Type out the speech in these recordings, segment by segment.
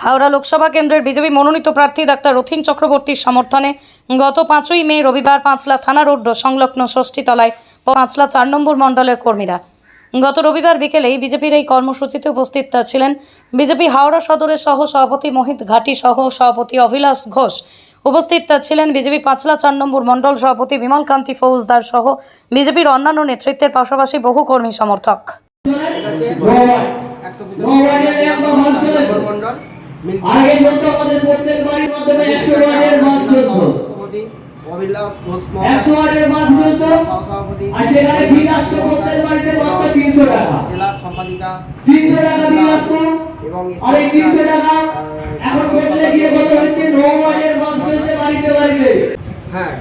হাওড়া লোকসভা কেন্দ্রের বিজেপি মনোনীত প্রার্থী ডাক্তার রথিন চক্রবর্তীর সমর্থনে গত পাঁচই মে রবিবার পাঁচলা থানা রোড সংলগ্ন ষষ্ঠীতলায় পাঁচলা চার নম্বর মণ্ডলের কর্মীরা গত রবিবার বিকেলেই বিজেপির এই কর্মসূচিতে উপস্থিত ছিলেন বিজেপি হাওড়া সদরের সহ সভাপতি মোহিত ঘাটি সহ সভাপতি অভিলাষ ঘোষ উপস্থিত ছিলেন বিজেপি পাঁচলা চার নম্বর মণ্ডল সভাপতি বিমল কান্তি ফৌজদার সহ বিজেপির অন্যান্য নেতৃত্বের পাশাপাশি বহু কর্মী সমর্থক আগে চলতো আমাদের প্রত্যেক বাড়ির মাধ্যমে একশো ওয়ার্ডের মাঠ চলতো। সভাপতি অভিলাষ ঘোষ একশো ওয়ার্ডের মাঠ চলতো। আর সেখানে বিল আসতো প্রত্যেক বাড়িতে মাত্র তিনশো টাকা। জেলার সম্পাদিকা তিনশো টাকা বিল আসতো। এবং আর এই তিনশো টাকা। এখন বদলে গিয়ে কত হচ্ছে ন ওয়ার্ডের মাঠ চলছে বাড়িতে বাড়িতে। হ্যাঁ।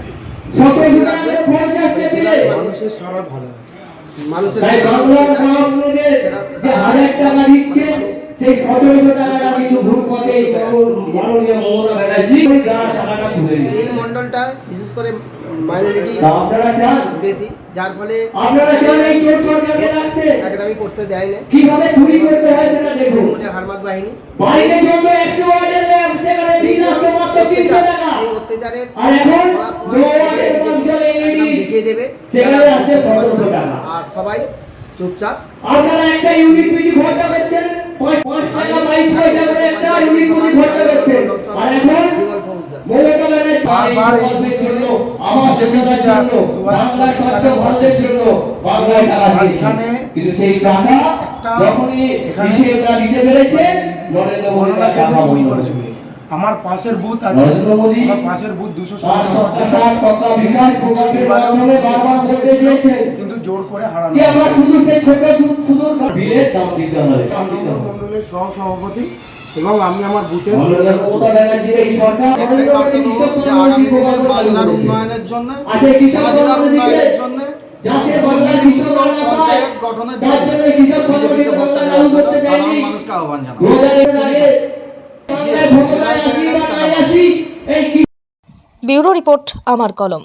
সতেরোশো টাকা খরচ আসছে বিলে মানুষের সারা ভালো আছে। মানুষের যে হাজার টাকা দিচ্ছে সেই সতেরোশো টাকাটা কিন্তু ভুল পথে মাননীয় মমতা ব্যানার্জি যারা টাকাটা তুলে এই মন্ডলটা বিশেষ করে মাইনরিটি আপনারা চান? বেশি যার ফলে আপনারা চান এই চোর সরকারকে রাখতে একদমই করতে দেয় না। কীভাবে চুরি করতে হয় সেটা দেখুন। তৃণমূলের হারমাত বাহিনী। বাড়িতে যত একশো ওয়ার্ডের ল্যাম্প সেখানে বিল আসতো মাত্র তিনশো টাকা। এই অত্যাচারের আর এখন ফলাফল অঞ্চলে এলইডি দেখিয়ে দেবে। সেখানে আসছে সতেরোশো টাকা। আর সবাই চুপচাপ। আপনারা একটা ইউনিট খরচা করছেন টাকা আর এখন জন্য আমার স্বাধীনতার জন্য বাংলা স্বচ্ছ ভারতের জন্য বাংলায় টাকা দিয়েছে কিন্তু সেই টাকা যখনই দিতে পেরেছে নরেন্দ্র মোদী টাকা করেছিল করেছে। আমার পাশের বুথ আছে। নরেন্দ্র মোদী আমার পাশের বুথ দুশো তার সরকার বিকাশ প্রকল্পের মাধ্যমে বারবার বলতে চেয়েছেন কিন্তু জোর করে হারানো যে আমরা শুধু সেই ছোট দুধ শুধু বিলের দাম দিতে হবে। দাম দিতে হবে মন্ডলের সহ সভাপতি এবং আমি আমার বুথের উন্নয়নের জন্য উন্নয়নের জন্য তার জন্য মানুষকে আহ্বান জানাব। ব্যুরো রিপোর্ট আমার কলম।